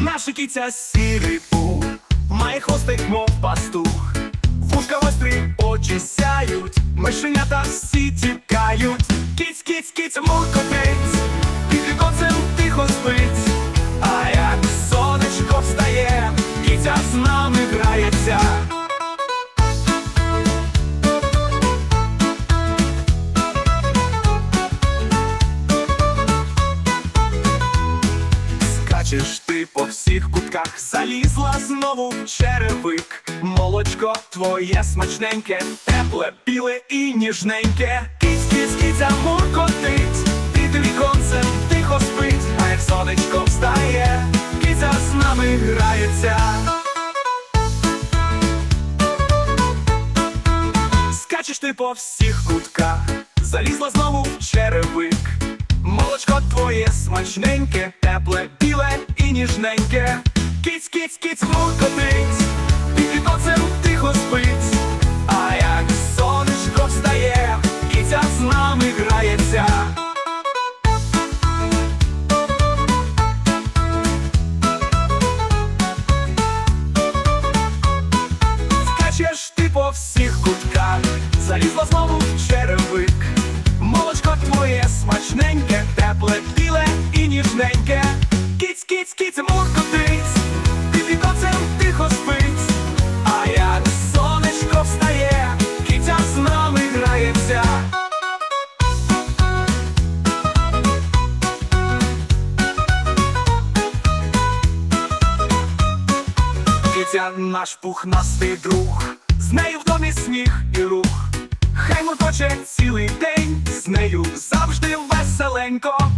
наша кіця сірий пух, має хвостик, мов пастух, вушка гострі, очі сяють, мишенята всі тікають. Кіць, кіць, кіць, муркотить, під віконцем тихо спить, а як сонечко встає, кіця з нами грається. Скачеш ти по всіх кутках, залізла знову в черевик. Молочко твоє смачненьке, тепле, біле і ніжненьке. Кіць, кіць, кіця муркотить, під віконцем тихо спить, а як сонечко встає, кіця з нами грається. Скачеш ти по всіх кутках, залізла знову в черевик. Молочко твоє смачненьке, тепле, біле і ніжненьке. Кіць, кіць, кіць, муркотить, під віконцем тихо спить. А як сонечко встає, кіця з нами грається. Скачеш ти по всіх кутках, залізла знову в черевик. Молочко твоє смачненьке, тепле, біле і ніжненьке. Кіць, кіць, муркотить, під тихо спить. А як сонечко встає, кіця з нами грається. Киця наш пухнастий друг, з нею в домі сміх і рух. Хай муркоче цілий день, з нею завжди веселенько.